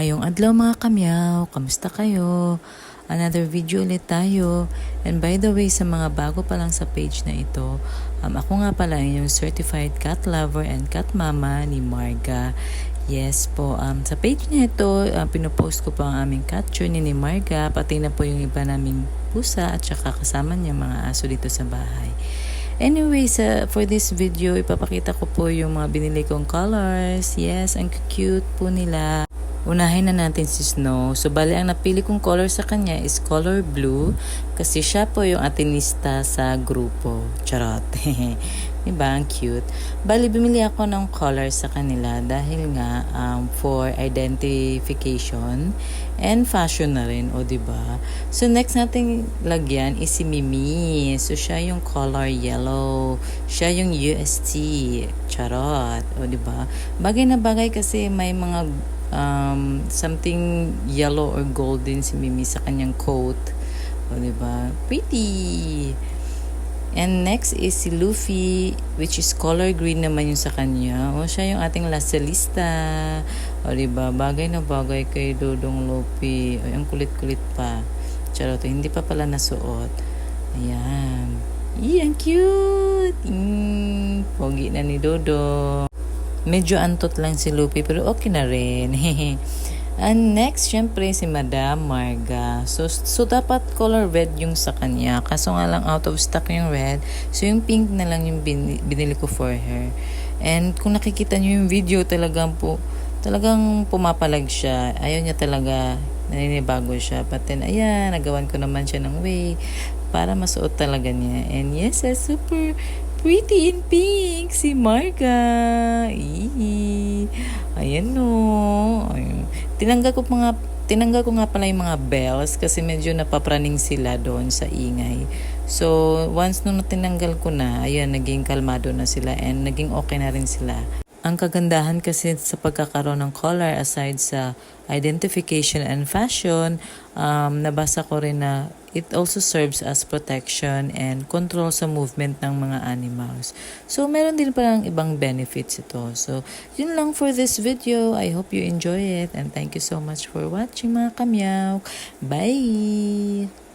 Ngayong adlaw mga kamyaw, kamusta kayo? Another video ulit tayo. And by the way, sa mga bago pa lang sa page na ito, um, ako nga pala yung certified cat lover and cat mama ni Marga. Yes po, um, sa page na ito, um, pinopost ko po ang aming cat journey ni Marga, pati na po yung iba naming pusa at saka kasama niya mga aso dito sa bahay. Anyway, sa, for this video, ipapakita ko po yung mga binili kong colors. Yes, ang cute po nila. Unahin na natin si Snow. So, bali, ang napili kong color sa kanya is color blue kasi siya po yung atinista sa grupo. Charot. diba? Ang cute. Bali, bumili ako ng color sa kanila dahil nga um, for identification and fashion na rin. O, diba? So, next nating lagyan is si Mimi. So, siya yung color yellow. Siya yung UST. Charot. O, diba? Bagay na bagay kasi may mga um, something yellow or golden si Mimi sa kanyang coat. O, diba? Pretty! And next is si Luffy, which is color green naman yung sa kanya. O, siya yung ating last sa lista. O, diba? Bagay na bagay kay Dodong Luffy. O, ang kulit-kulit pa. Charot, hindi pa pala nasuot. Ayan. Ih, cute! Mm, pogi na ni Dodo. Medyo antot lang si Luffy, pero okay na rin. And next, syempre, si Madam Marga. So, so, dapat color red yung sa kanya. Kaso nga lang out of stock yung red. So, yung pink na lang yung bin- binili ko for her. And kung nakikita nyo yung video, talagang po, talagang pumapalag siya. Ayaw niya talaga, naninibago siya. But then, ayan, nagawan ko naman siya ng way para masuot talaga niya. And yes, eh, super pretty in pink si Marga. Ii. Ayan no. Ayun. Tinanggal ko mga tinanggal ko nga pala yung mga bells kasi medyo napapraning sila doon sa ingay. So, once nung tinanggal ko na, ayan, naging kalmado na sila and naging okay na rin sila. Ang kagandahan kasi sa pagkakaroon ng color aside sa identification and fashion, um, nabasa ko rin na it also serves as protection and control sa movement ng mga animals. So, meron din palang ibang benefits ito. So, yun lang for this video. I hope you enjoy it and thank you so much for watching mga kamyaw. Bye!